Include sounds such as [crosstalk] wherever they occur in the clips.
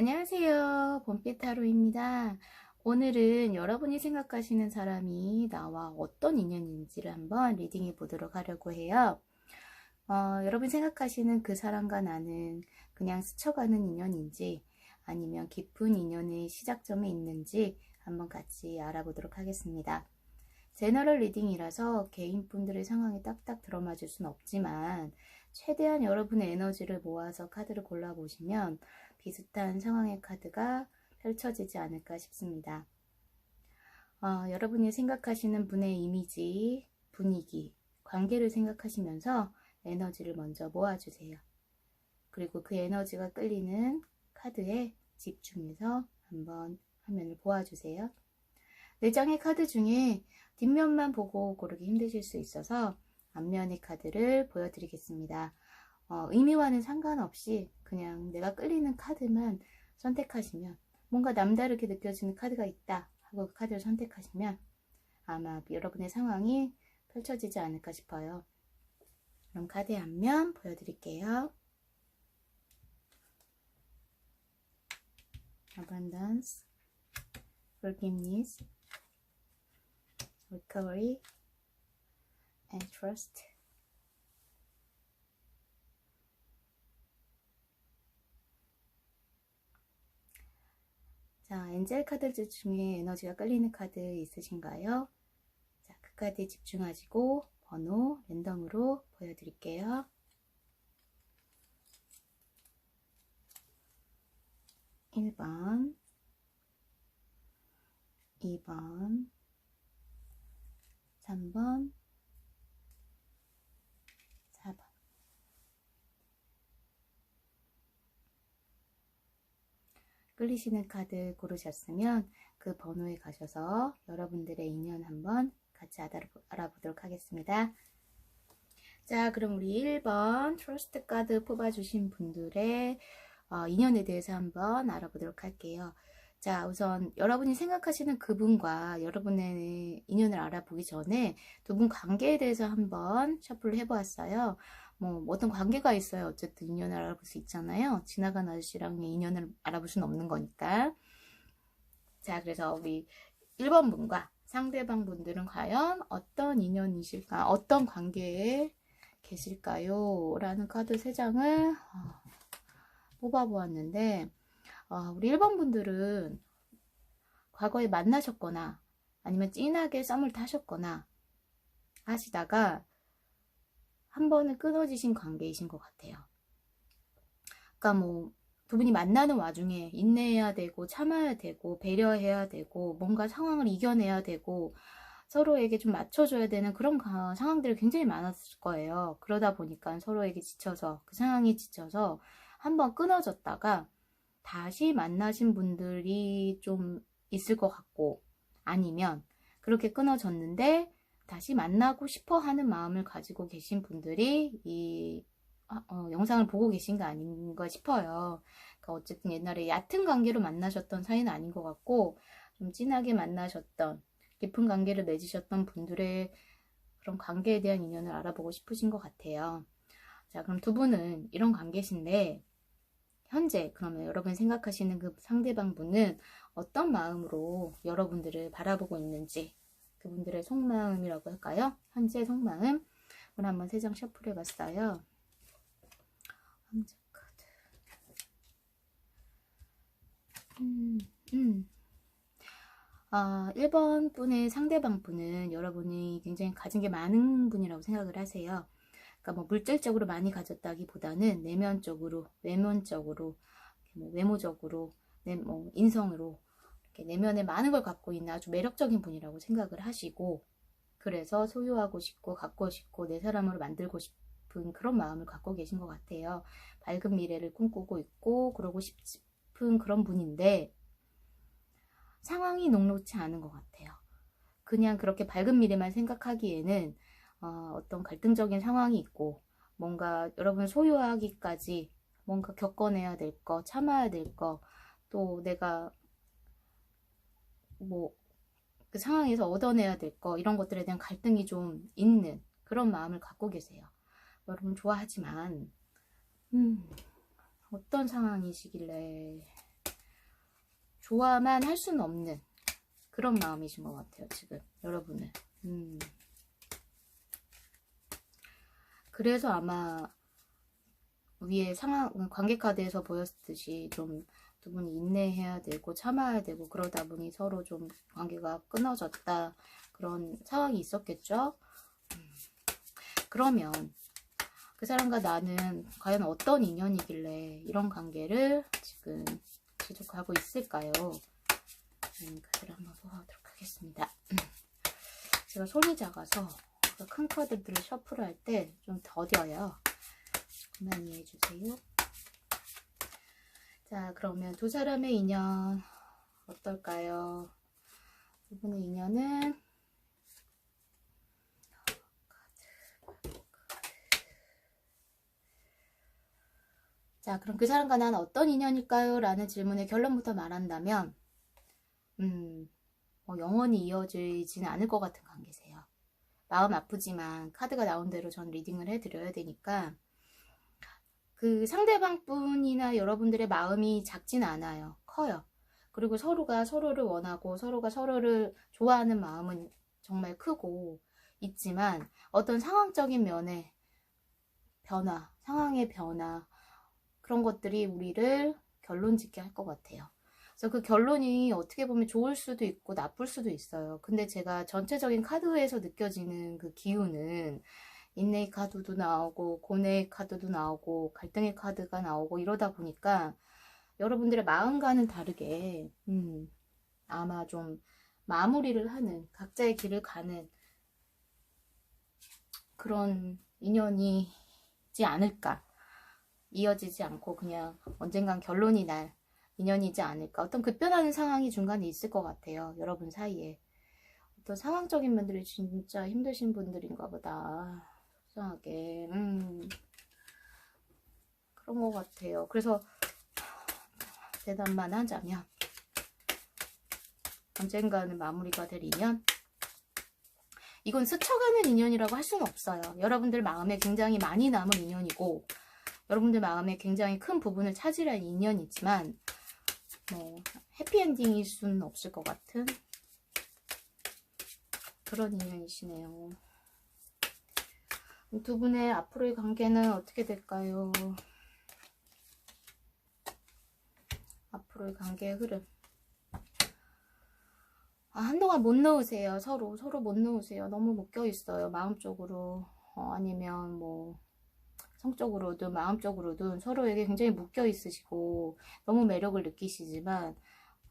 안녕하세요. 봄빛타로입니다. 오늘은 여러분이 생각하시는 사람이 나와 어떤 인연인지를 한번 리딩해 보도록 하려고 해요. 어, 여러분 생각하시는 그 사람과 나는 그냥 스쳐가는 인연인지 아니면 깊은 인연의 시작점이 있는지 한번 같이 알아보도록 하겠습니다. 제너럴 리딩이라서 개인분들의 상황에 딱딱 들어맞을 순 없지만 최대한 여러분의 에너지를 모아서 카드를 골라보시면 비슷한 상황의 카드가 펼쳐지지 않을까 싶습니다. 어, 여러분이 생각하시는 분의 이미지, 분위기, 관계를 생각하시면서 에너지를 먼저 모아주세요. 그리고 그 에너지가 끌리는 카드에 집중해서 한번 화면을 보아주세요. 4장의 카드 중에 뒷면만 보고 고르기 힘드실 수 있어서 앞면의 카드를 보여드리겠습니다. 어, 의미와는 상관없이 그냥 내가 끌리는 카드만 선택하시면 뭔가 남다르게 느껴지는 카드가 있다 하고 그 카드를 선택하시면 아마 여러분의 상황이 펼쳐지지 않을까 싶어요. 그럼 카드의 앞면 보여드릴게요. Abundance, Forgiveness, Recovery, and Trust. 자, 엔젤 카드 중에 에너지가 끌리는 카드 있으신가요? 자, 그 카드에 집중하시고 번호 랜덤으로 보여드릴게요. 1번 2번 3번 4번 끌리시는 카드 고르셨으면 그 번호에 가셔서 여러분들의 인연 한번 같이 알아보도록 하겠습니다. 자, 그럼 우리 1번 트러스트 카드 뽑아주신 분들의 어, 인연에 대해서 한번 알아보도록 할게요. 자, 우선 여러분이 생각하시는 그분과 여러분의 인연을 알아보기 전에 두 분 관계에 대해서 한번 셔플을 해보았어요. 뭐 어떤 관계가 있어요. 어쨌든 인연을 알아볼 수 있잖아요. 지나간 아저씨랑의 인연을 알아볼 수는 없는 거니까. 자, 그래서 우리 1번 분과 상대방 분들은 과연 어떤 인연이실까? 어떤 관계에 계실까요? 라는 카드 3장을 어, 뽑아보았는데 어, 우리 1번 분들은 과거에 만나셨거나 아니면 진하게 썸을 타셨거나 하시다가 한 번은 끊어지신 관계이신 것 같아요. 그러니까 뭐 두 분이 만나는 와중에 인내해야 되고 참아야 되고 배려해야 되고 뭔가 상황을 이겨내야 되고 서로에게 좀 맞춰줘야 되는 그런 상황들이 굉장히 많았을 거예요. 그러다 보니까 서로에게 지쳐서 그 상황이 지쳐서 한번 끊어졌다가 다시 만나신 분들이 좀 있을 것 같고 아니면 그렇게 끊어졌는데 다시 만나고 싶어 하는 마음을 가지고 계신 분들이 이 어, 영상을 보고 계신 거 아닌가 싶어요. 그러니까 어쨌든 옛날에 얕은 관계로 만나셨던 사이는 아닌 것 같고 좀 진하게 만나셨던 깊은 관계를 맺으셨던 분들의 그런 관계에 대한 인연을 알아보고 싶으신 것 같아요. 자, 그럼 두 분은 이런 관계신데 현재 그러면 여러분 생각하시는 그 상대방 분은 어떤 마음으로 여러분들을 바라보고 있는지 그분들의 속마음이라고 할까요? 현재 속마음 오늘 한번 세 장 셔플 해 봤어요. 황제 카드 음, 음. 아, 1번 분의 상대방 분은 여러분이 굉장히 가진 게 많은 분이라고 생각을 하세요. 그러니까 뭐 물질적으로 많이 가졌다기보다는 내면적으로, 외면적으로, 뭐 외모적으로, 내, 뭐 인성으로 내면에 많은 걸 갖고 있는 아주 매력적인 분이라고 생각을 하시고 그래서 소유하고 싶고 갖고 싶고 내 사람으로 만들고 싶은 그런 마음을 갖고 계신 것 같아요. 밝은 미래를 꿈꾸고 있고 그러고 싶은 그런 분인데 상황이 녹록치 않은 것 같아요. 그냥 그렇게 밝은 미래만 생각하기에는 어, 어떤 갈등적인 상황이 있고 뭔가 여러분 소유하기까지 뭔가 겪어내야 될 거, 참아야 될 거, 또 내가 뭐 그 상황에서 얻어내야 될 거, 이런 것들에 대한 갈등이 좀 있는 그런 마음을 갖고 계세요. 여러분 좋아하지만, 음, 어떤 상황이시길래 좋아만 할 수는 없는 그런 마음이신 것 같아요, 지금 여러분은. 음. 그래서 아마 위에 상황 관계 카드에서 보였듯이 좀 두 분이 인내해야 되고 참아야 되고 그러다 보니 서로 좀 관계가 끊어졌다 그런 상황이 있었겠죠. 음. 그러면 그 사람과 나는 과연 어떤 인연이길래 이런 관계를 지금 지속하고 있을까요? 음, 카드를 한번 뽑아보도록 하겠습니다. 제가 손이 작아서 큰 카드들을 셔플할 때 좀 더뎌요. 그만 이해해 주세요. 자, 그러면 두 사람의 인연 어떨까요? 두 분의 인연은 자, 그럼 그 사람과 난 어떤 인연일까요? 라는 질문의 결론부터 말한다면, 음, 뭐 영원히 이어지지는 않을 것 같은 관계세요. 마음 아프지만 카드가 나온 대로 전 리딩을 해드려야 되니까, 그 상대방 분이나 여러분들의 마음이 작진 않아요. 커요. 그리고 서로가 서로를 원하고 서로가 서로를 좋아하는 마음은 정말 크고 있지만 어떤 상황적인 면의 변화, 상황의 변화, 그런 것들이 우리를 결론 짓게 할 것 같아요. 그래서 그 결론이 어떻게 보면 좋을 수도 있고 나쁠 수도 있어요. 근데 제가 전체적인 카드에서 느껴지는 그 기운은 인내의 카드도 나오고 고뇌의 카드도 나오고 갈등의 카드가 나오고 이러다 보니까 여러분들의 마음과는 다르게 음, 아마 좀 마무리를 하는 각자의 길을 가는 그런 인연이지 않을까. 이어지지 않고 그냥 언젠간 결론이 날 인연이지 않을까. 어떤 급변하는 상황이 중간에 있을 것 같아요 여러분 사이에. 어떤 상황적인 분들이 진짜 힘드신 분들인가 보다 속상하게. 음. 그런 것 같아요. 그래서 대답만 하자면 언젠가는 마무리가 될 인연? 이건 스쳐가는 인연이라고 할 수는 없어요. 여러분들 마음에 굉장히 많이 남은 인연이고 여러분들 마음에 굉장히 큰 부분을 차지할 인연이지만 뭐 해피엔딩일 수는 없을 것 같은 그런 인연이시네요. 두 분의 앞으로의 관계는 어떻게 될까요? 앞으로의 관계의 흐름. 아, 한동안 못 넣으세요. 서로. 서로 못 넣으세요. 너무 묶여 있어요. 마음적으로. 어, 아니면 뭐, 성적으로든 마음적으로든 서로에게 굉장히 묶여 있으시고, 너무 매력을 느끼시지만,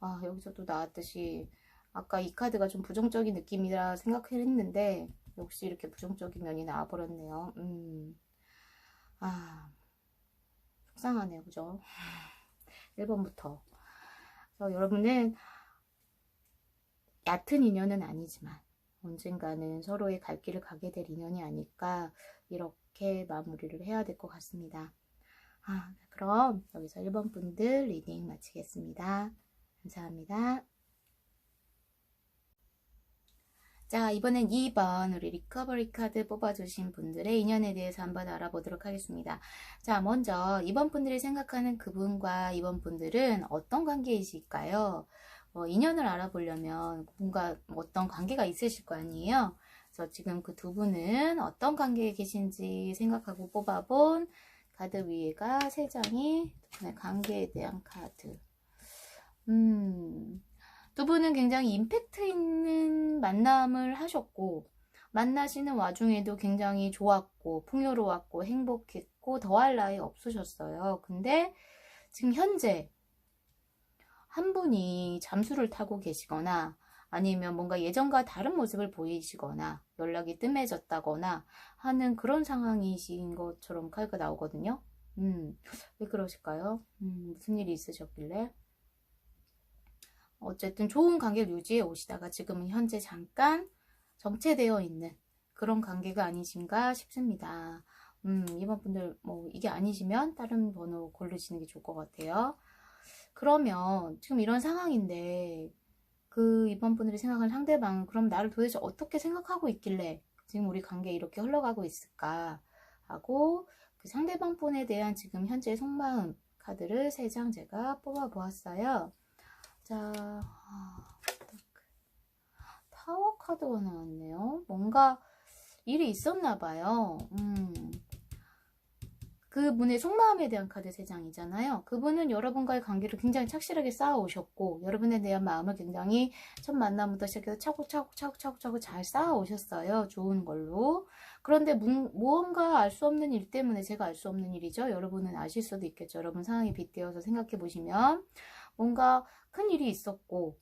아, 여기서 또 나왔듯이, 아까 이 카드가 좀 부정적인 느낌이라 생각했는데, 역시 이렇게 부정적인 면이 나와버렸네요. 음. 아, 속상하네요. 그죠? 1번부터. 그래서 여러분은 얕은 인연은 아니지만 언젠가는 서로의 갈 길을 가게 될 인연이 아닐까 이렇게 마무리를 해야 될 것 같습니다. 아, 그럼 여기서 1번 분들 리딩 마치겠습니다. 감사합니다. 자, 이번엔 2번 우리 리커버리 카드 뽑아주신 분들의 인연에 대해서 한번 알아보도록 하겠습니다. 자, 먼저 이번 분들이 생각하는 그분과 이번 분들은 어떤 관계이실까요? 어, 인연을 알아보려면 뭔가 어떤 관계가 있으실 거 아니에요? 그래서 지금 그 두 분은 어떤 관계에 계신지 생각하고 뽑아본 카드 위에가 세 장이 관계에 대한 카드. 음, 두 분은 굉장히 임팩트 있는 만남을 하셨고 만나시는 와중에도 굉장히 좋았고 풍요로웠고 행복했고 더할 나위 없으셨어요. 근데 지금 현재 한 분이 잠수를 타고 계시거나 아니면 뭔가 예전과 다른 모습을 보이시거나 연락이 뜸해졌다거나 하는 그런 상황이신 것처럼 카드가 나오거든요. 음, 왜 그러실까요? 음, 무슨 일이 있으셨길래? 어쨌든 좋은 관계를 유지해 오시다가 지금은 현재 잠깐 정체되어 있는 그런 관계가 아니신가 싶습니다. 음, 이번 분들 뭐 이게 아니시면 다른 번호 고르시는 게 좋을 것 같아요. 그러면 지금 이런 상황인데 그 이번 분들이 생각하는 상대방 그럼 나를 도대체 어떻게 생각하고 있길래 지금 우리 관계 이렇게 흘러가고 있을까 하고 그 상대방 분에 대한 지금 현재 속마음 카드를 세 장 제가 뽑아 보았어요. 자, 아, 타워 카드가 나왔네요. 뭔가 일이 있었나 봐요. 음. 그분의 속마음에 대한 카드 3장이잖아요. 그분은 여러분과의 관계를 굉장히 착실하게 쌓아오셨고 여러분에 대한 마음을 굉장히 첫 만남부터 시작해서 차곡차곡 차곡차곡 잘 쌓아오셨어요. 좋은 걸로. 그런데 무, 무언가 알 수 없는 일 때문에 제가 알 수 없는 일이죠. 여러분은 아실 수도 있겠죠. 여러분 상황에 빗대어서 생각해 보시면 뭔가 큰 일이 있었고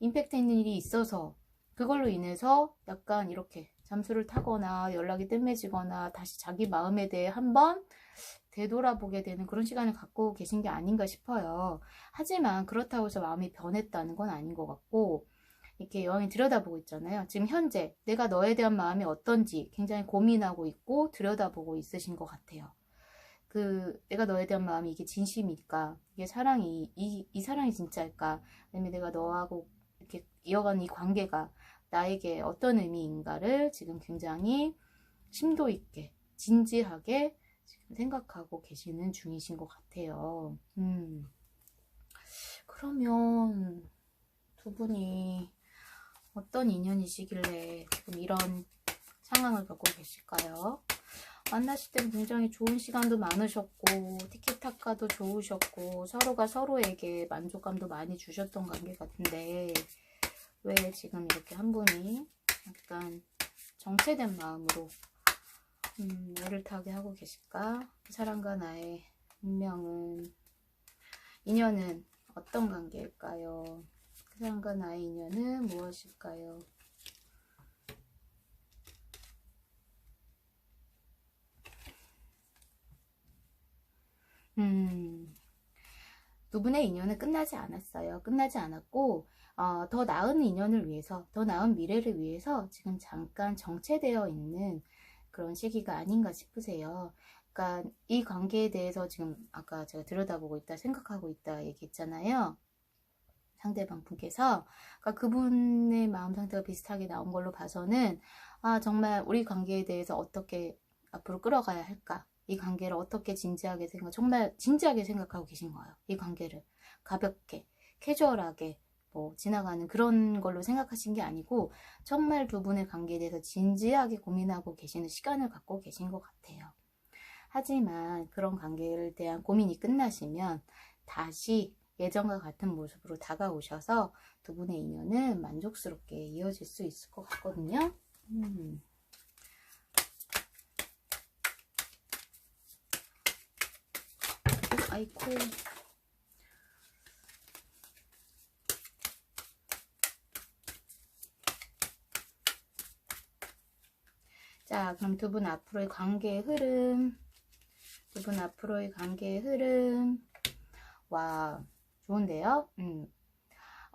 임팩트 있는 일이 있어서 그걸로 인해서 약간 이렇게 잠수를 타거나 연락이 뜸해지거나 다시 자기 마음에 대해 한번 되돌아보게 되는 그런 시간을 갖고 계신 게 아닌가 싶어요. 하지만 그렇다고 해서 마음이 변했다는 건 아닌 것 같고 이렇게 여왕이 들여다보고 있잖아요. 지금 현재 내가 너에 대한 마음이 어떤지 굉장히 고민하고 있고 들여다보고 있으신 것 같아요. 그 내가 너에 대한 마음이 이게 진심일까? 이게 사랑이 이, 이 사랑이 진짜일까? 아니면 내가 너하고 이렇게 이어가는 이 관계가 나에게 어떤 의미인가를 지금 굉장히 심도 있게 진지하게 지금 생각하고 계시는 중이신 것 같아요. 음. 그러면 두 분이 어떤 인연이시길래 지금 이런 상황을 겪고 계실까요? 만나실 때는 굉장히 좋은 시간도 많으셨고 티키타카도 좋으셨고 서로가 서로에게 만족감도 많이 주셨던 관계 같은데 왜 지금 이렇게 한 분이 약간 정체된 마음으로 음, 열을 타게 하고 계실까? 그 사람과 나의 운명은 인연은 어떤 관계일까요? 그 사람과 나의 인연은 무엇일까요? 음, 두 분의 인연은 끝나지 않았어요. 끝나지 않았고 어, 더 나은 인연을 위해서, 더 나은 미래를 위해서 지금 잠깐 정체되어 있는 그런 시기가 아닌가 싶으세요. 그러니까 이 관계에 대해서 지금 아까 제가 들여다보고 있다, 생각하고 있다 얘기했잖아요. 상대방 분께서 그러니까 그분의 마음 상태가 비슷하게 나온 걸로 봐서는 아 정말 우리 관계에 대해서 어떻게 앞으로 끌어가야 할까 이 관계를 어떻게 진지하게 생각 정말 진지하게 생각하고 계신 거예요 이 관계를 가볍게 캐주얼하게 뭐 지나가는 그런 걸로 생각하신 게 아니고 정말 두 분의 관계에 대해서 진지하게 고민하고 계시는 시간을 갖고 계신 것 같아요. 하지만 그런 관계에 대한 고민이 끝나시면 다시 예전과 같은 모습으로 다가오셔서 두 분의 인연은 만족스럽게 이어질 수 있을 것 같거든요. 음. 아이코. 자, 그럼 두 분 앞으로의 관계의 흐름. 두 분 앞으로의 관계의 흐름. 와, 좋은데요? 음.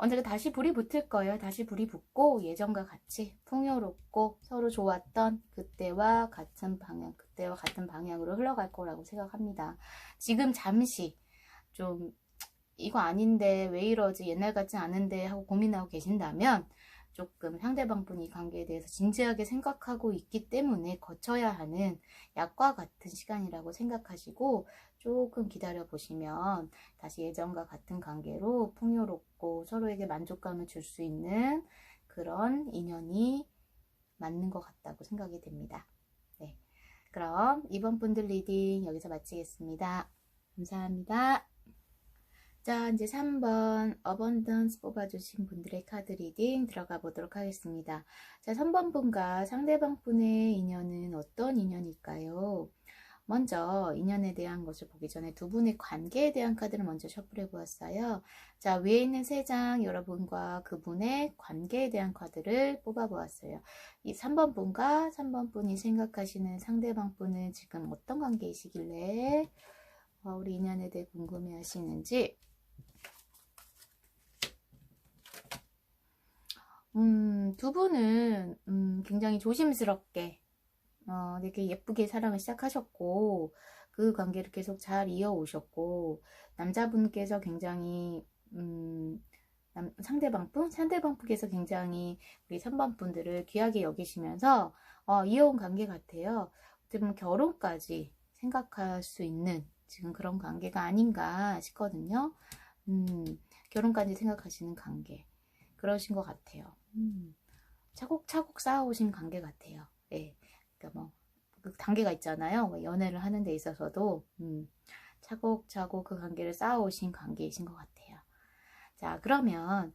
언제가 다시 불이 붙을 거예요. 다시 불이 붙고 예전과 같이 풍요롭고 서로 좋았던 그때와 같은 방향, 그때와 같은 방향으로 흘러갈 거라고 생각합니다. 지금 잠시 좀 이거 아닌데 왜 이러지 옛날 같지 않은데 하고 고민하고 계신다면 조금 상대방 분이 관계에 대해서 진지하게 생각하고 있기 때문에 거쳐야 하는 약과 같은 시간이라고 생각하시고 조금 기다려 보시면 다시 예전과 같은 관계로 풍요롭고 서로에게 만족감을 줄 수 있는 그런 인연이 맞는 것 같다고 생각이 됩니다. 네. 그럼 이번 분들 리딩 여기서 마치겠습니다. 감사합니다. 자, 이제 3번 어번던스 뽑아주신 분들의 카드 리딩 들어가 보도록 하겠습니다. 자, 3번 분과 상대방 분의 인연은 어떤 인연일까요? 먼저 인연에 대한 것을 보기 전에 두 분의 관계에 대한 카드를 먼저 셔플해 보았어요. 자, 위에 있는 세 장 여러분과 그분의 관계에 대한 카드를 뽑아 보았어요. 이 3번 분과 3번 분이 생각하시는 상대방 분은 지금 어떤 관계이시길래 어, 우리 인연에 대해 궁금해 하시는지 음, 두 분은 음, 굉장히 조심스럽게 어, 되게 예쁘게 사랑을 시작하셨고 그 관계를 계속 잘 이어오셨고 남자분께서 굉장히 음, 남, 상대방분? 상대방분께서 굉장히 우리 3번 분들을 귀하게 여기시면서 어, 이어온 관계 같아요. 보면 결혼까지 생각할 수 있는 지금 그런 관계가 아닌가 싶거든요. 음, 결혼까지 생각하시는 관계. 그러신 것 같아요. 음, 차곡차곡 쌓아오신 관계 같아요. 예. 그러니까 뭐, 그 단계가 있잖아요. 뭐 연애를 하는 데 있어서도, 음, 차곡차곡 그 관계를 쌓아오신 관계이신 것 같아요. 자, 그러면,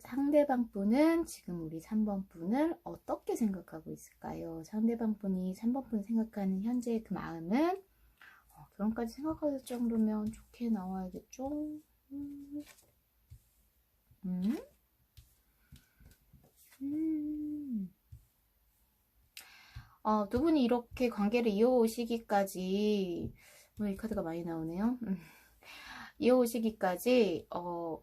상대방 분은 지금 우리 3번 분을 어떻게 생각하고 있을까요? 상대방 분이 3번 분 생각하는 현재의 그 마음은 어, 결혼까지 생각할 정도면 좋게 나와야겠죠? 음. 음? 음. 어, 두 분이 이렇게 관계를 이어오시기까지 오늘 이 카드가 많이 나오네요. 음. 이어오시기까지 어,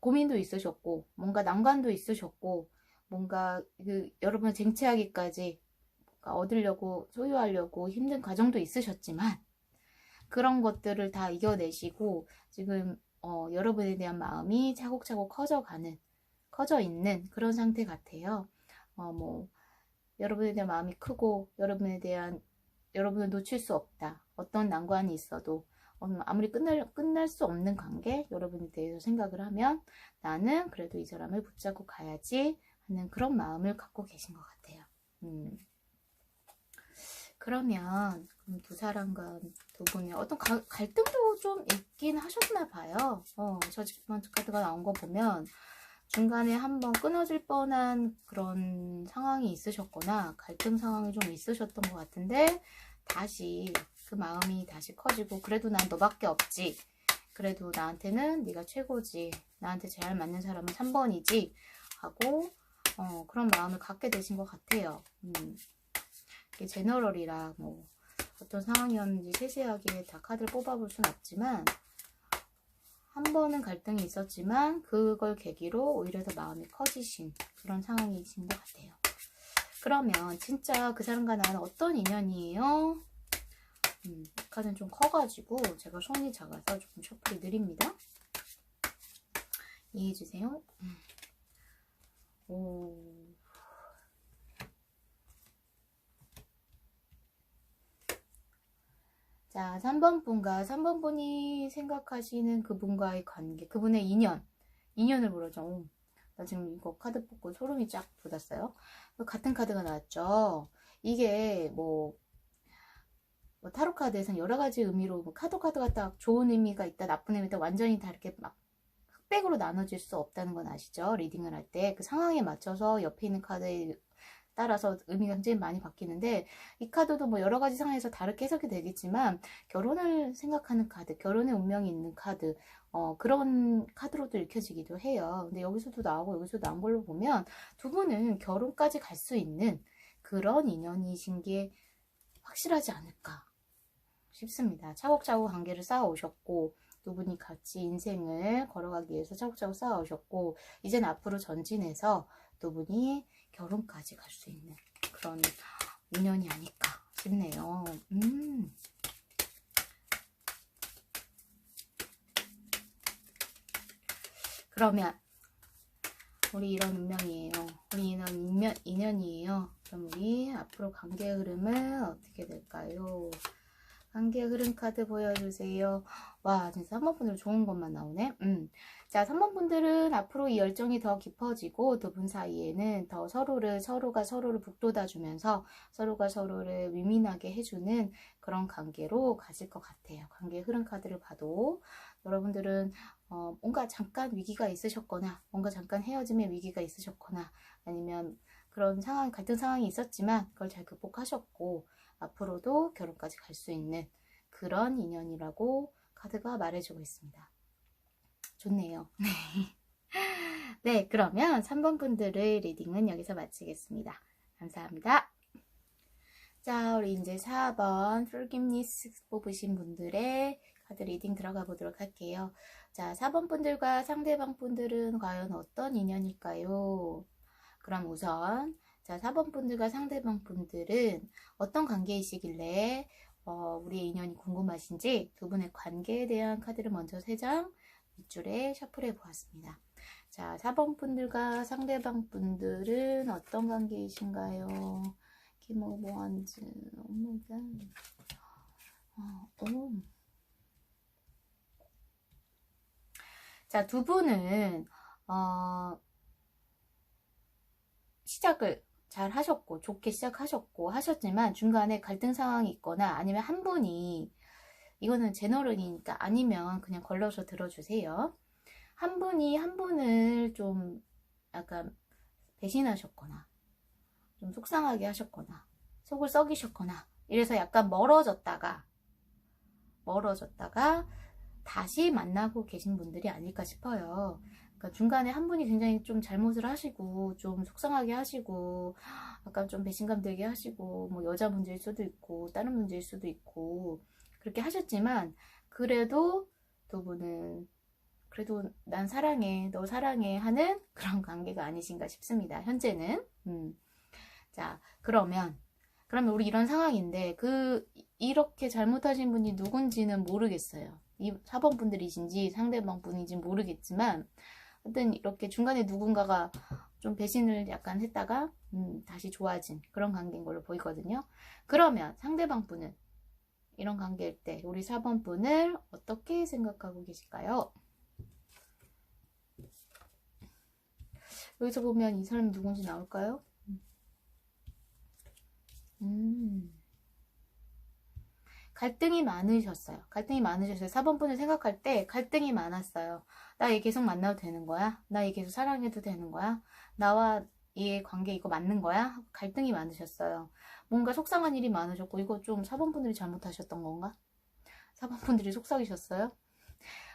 고민도 있으셨고 뭔가 난관도 있으셨고 뭔가 그 여러분 쟁취하기까지 얻으려고 소유하려고 힘든 과정도 있으셨지만 그런 것들을 다 이겨내시고 지금 어, 여러분에 대한 마음이 차곡차곡 커져가는 커져 있는 그런 상태 같아요. 어, 뭐 여러분에 대한 마음이 크고 여러분에 대한 여러분을 놓칠 수 없다. 어떤 난관이 있어도 아무리 끝날, 끝날 수 없는 관계, 여러분에 대해서 생각을 하면 나는 그래도 이 사람을 붙잡고 가야지 하는 그런 마음을 갖고 계신 것 같아요. 음. 그러면 두 사람과 두 분이 어떤 가, 갈등도 좀 있긴 하셨나 봐요. 어, 저지먼트 카드가 나온 거 보면 중간에 한번 끊어질 뻔한 그런 상황이 있으셨거나 갈등 상황이 좀 있으셨던 것 같은데 다시 그 마음이 다시 커지고 그래도 난 너밖에 없지. 그래도 나한테는 네가 최고지. 나한테 제일 맞는 사람은 3번이지. 하고 어, 그런 마음을 갖게 되신 것 같아요. 음. 이게 제너럴이라 뭐 어떤 상황이었는지 세세하게 다 카드를 뽑아볼 순 없지만 한 번은 갈등이 있었지만 그걸 계기로 오히려 더 마음이 커지신 그런 상황이신 것 같아요. 그러면 진짜 그 사람과 나는 어떤 인연이에요? 음, 카드는 좀 커가지고 제가 손이 작아서 조금 셔플이 느립니다. 이해해주세요. 음. 오. 자, 3번 분과 3번 분이 생각하시는 그분과의 관계, 그분의 인연, 인연을 물어죠. 오, 나 지금 이거 카드 뽑고 소름이 쫙 돋았어요. 같은 카드가 나왔죠. 이게 뭐 뭐 타로 카드에서는 여러 가지 의미로 뭐 카드 카드가 딱 좋은 의미가 있다 나쁜 의미가 있다 완전히 다 이렇게 막 흑백으로 나눠질 수 없다는 건 아시죠? 리딩을 할 때 그 상황에 맞춰서 옆에 있는 카드에 따라서 의미가 굉장히 많이 바뀌는데 이 카드도 뭐 여러 가지 상황에서 다르게 해석이 되겠지만 결혼을 생각하는 카드, 결혼의 운명이 있는 카드 어, 그런 카드로도 읽혀지기도 해요. 근데 여기서도 나오고 여기서도 나온 걸로 보면 두 분은 결혼까지 갈 수 있는 그런 인연이신 게 확실하지 않을까 싶습니다. 차곡차곡 관계를 쌓아 오셨고 두 분이 같이 인생을 걸어가기 위해서 차곡차곡 쌓아 오셨고 이젠 앞으로 전진해서 두 분이 결혼까지 갈 수 있는 그런 인연이 아닐까 싶네요. 음. 그러면 우리 이런 운명이에요. 우리 이런 인연, 인연이에요. 그럼 우리 앞으로 관계 흐름은 어떻게 될까요? 관계 흐름 카드 보여주세요. 와, 진짜 3번 분들 좋은 것만 나오네. 음. 자, 3번 분들은 앞으로 이 열정이 더 깊어지고 두 분 사이에는 더 서로를, 서로가 서로를 북돋아주면서 서로가 서로를 위민하게 해주는 그런 관계로 가실 것 같아요. 관계 흐름 카드를 봐도 여러분들은 어, 뭔가 잠깐 위기가 있으셨거나 뭔가 잠깐 헤어짐의 위기가 있으셨거나 아니면 그런 상황, 갈등 상황이 있었지만 그걸 잘 극복하셨고 앞으로도 결혼까지 갈 수 있는 그런 인연이라고 카드가 말해주고 있습니다. 좋네요. [laughs] 네, 그러면 3번 분들의 리딩은 여기서 마치겠습니다. 감사합니다. 자, 우리 이제 4번 Forgiveness 뽑으신 분들의 카드 리딩 들어가 보도록 할게요. 자, 4번 분들과 상대방 분들은 과연 어떤 인연일까요? 그럼 우선 자, 4번 분들과 상대방 분들은 어떤 관계이시길래 어, 우리의 인연이 궁금하신지 두 분의 관계에 대한 카드를 먼저 3장 밑줄에 셔플해 보았습니다. 자, 4번 분들과 상대방 분들은 어떤 관계이신가요? 원즈, 오마이갓. 어, 오. 자, 두 분은, 어, 시작을 잘 하셨고, 좋게 시작하셨고, 하셨지만, 중간에 갈등 상황이 있거나, 아니면 한 분이, 이거는 제너럴이니까 아니면 그냥 걸러서 들어주세요. 한 분이 한 분을 좀 약간 배신하셨거나, 좀 속상하게 하셨거나, 속을 썩이셨거나, 이래서 약간 멀어졌다가, 멀어졌다가, 다시 만나고 계신 분들이 아닐까 싶어요. 그러니까 중간에 한 분이 굉장히 좀 잘못을 하시고, 좀 속상하게 하시고, 약간 좀 배신감 들게 하시고, 뭐 여자 문제일 수도 있고, 다른 문제일 수도 있고, 그렇게 하셨지만, 그래도 두 분은, 그래도 난 사랑해, 너 사랑해 하는 그런 관계가 아니신가 싶습니다. 현재는. 음. 자, 그러면, 그러면 우리 이런 상황인데, 그, 이렇게 잘못하신 분이 누군지는 모르겠어요. 이 4번 분들이신지 상대방 분인지 모르겠지만, 하여튼 이렇게 중간에 누군가가 좀 배신을 약간 했다가, 음, 다시 좋아진 그런 관계인 걸로 보이거든요. 그러면 상대방 분은 이런 관계일 때 우리 4번 분을 어떻게 생각하고 계실까요? 여기서 보면 이 사람이 누군지 나올까요? 음. 갈등이 많으셨어요. 갈등이 많으셨어요. 4번 분을 생각할 때 갈등이 많았어요. 나 얘 계속 만나도 되는 거야? 나 얘 계속 사랑해도 되는 거야? 나와 얘 관계 이거 맞는 거야? 갈등이 많으셨어요. 뭔가 속상한 일이 많으셨고 이거 좀 4번 분들이 잘못하셨던 건가? 4번 분들이 속삭이셨어요?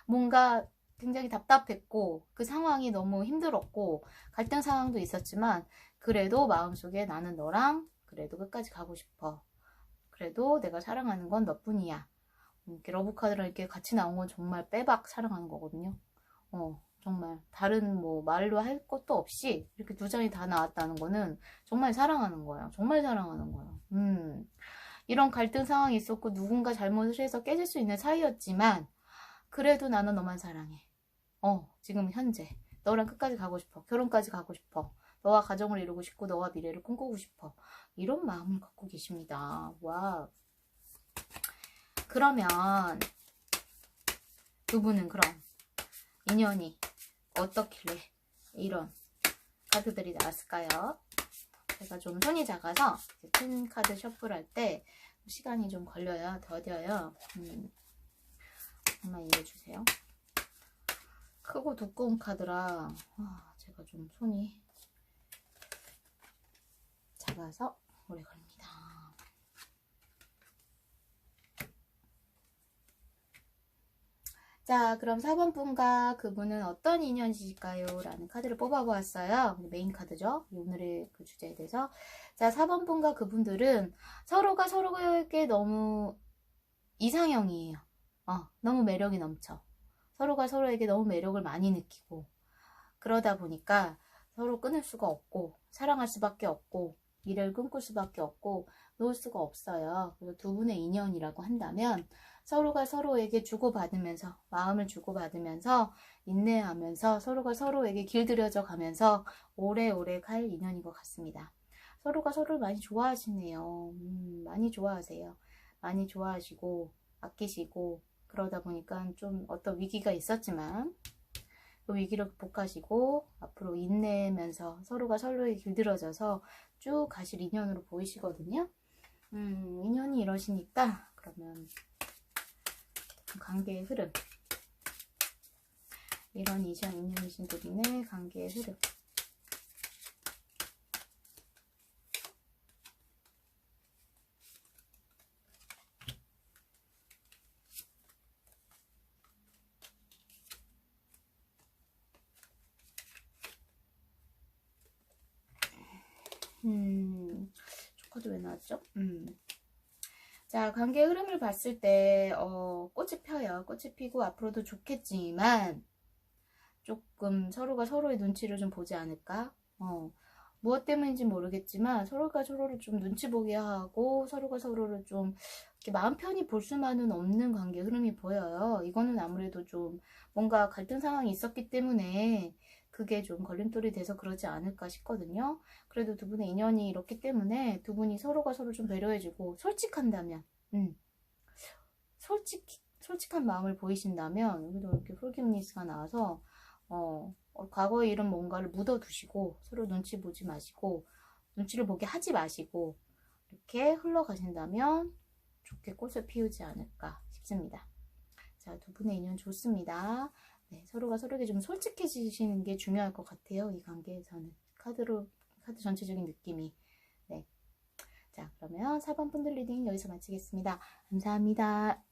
뭔가 굉장히 답답했고 그 상황이 너무 힘들었고 갈등 상황도 있었지만 그래도 마음속에 나는 너랑 그래도 끝까지 가고 싶어. 그래도 내가 사랑하는 건 너뿐이야. 이렇게 러브카드랑 이렇게 같이 나온 건 정말 빼박 사랑하는 거거든요. 어, 정말 다른 뭐 말로 할 것도 없이 이렇게 두 장이 다 나왔다는 거는 정말 사랑하는 거예요. 정말 사랑하는 거예요. 음. 이런 갈등 상황이 있었고 누군가 잘못을 해서 깨질 수 있는 사이였지만 그래도 나는 너만 사랑해. 어, 지금 현재 너랑 끝까지 가고 싶어. 결혼까지 가고 싶어. 너와 가정을 이루고 싶고 너와 미래를 꿈꾸고 싶어. 이런 마음을 갖고 계십니다. 와. 그러면 두 분은 그럼 인연이 어떻길래 이런 카드들이 나왔을까요? 제가 좀 손이 작아서 큰 카드 셔플할 때 시간이 좀 걸려요. 더뎌요. 음, 정말 이해해주세요. 크고 두꺼운 카드라 아, 제가 좀 손이 작아서 오래 걸립니다. 자, 그럼 4번 분과 그분은 어떤 인연이실까요? 라는 카드를 뽑아보았어요. 메인 카드죠. 오늘의 그 주제에 대해서. 자, 4번 분과 그분들은 서로가 서로에게 너무 이상형이에요. 어, 너무 매력이 넘쳐. 서로가 서로에게 너무 매력을 많이 느끼고, 그러다 보니까 서로 끊을 수가 없고, 사랑할 수밖에 없고, 미래를 꿈꿀 수밖에 없고, 놓을 수가 없어요. 그래서 두 분의 인연이라고 한다면, 서로가 서로에게 주고받으면서 마음을 주고받으면서 인내하면서 서로가 서로에게 길들여져 가면서 오래오래 갈 인연인 것 같습니다. 서로가 서로를 많이 좋아하시네요. 음, 많이 좋아하세요. 많이 좋아하시고 아끼시고 그러다 보니까 좀 어떤 위기가 있었지만 그 위기를 극복하시고 앞으로 인내면서 서로가 서로에게 길들여져서 쭉 가실 인연으로 보이시거든요. 음, 인연이 이러시니까 그러면 관계의 흐름 이런 이전 인연이신 분의 관계의 흐름 음, 나왔죠? 음. 자, 관계 흐름을 봤을 때, 어, 꽃이 펴요. 꽃이 피고 앞으로도 좋겠지만, 조금 서로가 서로의 눈치를 좀 보지 않을까? 어, 무엇 때문인지 모르겠지만, 서로가 서로를 좀 눈치 보게 하고, 서로가 서로를 좀, 이렇게 마음 편히 볼 수만은 없는 관계 흐름이 보여요. 이거는 아무래도 좀, 뭔가 갈등 상황이 있었기 때문에, 그게 좀 걸림돌이 돼서 그러지 않을까 싶거든요. 그래도 두 분의 인연이 이렇기 때문에 두 분이 서로가 서로 좀 배려해주고 솔직한다면, 음, 솔직 솔직한 마음을 보이신다면 여기도 이렇게 forgiveness가 나와서 어, 어, 과거의 이런 뭔가를 묻어두시고 서로 눈치 보지 마시고 눈치를 보게 하지 마시고 이렇게 흘러가신다면 좋게 꽃을 피우지 않을까 싶습니다. 자, 두 분의 인연 좋습니다. 네, 서로가 서로에게 좀 솔직해지시는 게 중요할 것 같아요. 이 관계에서는. 카드로, 카드 전체적인 느낌이. 네. 자, 그러면 4번 분들 리딩 여기서 마치겠습니다. 감사합니다.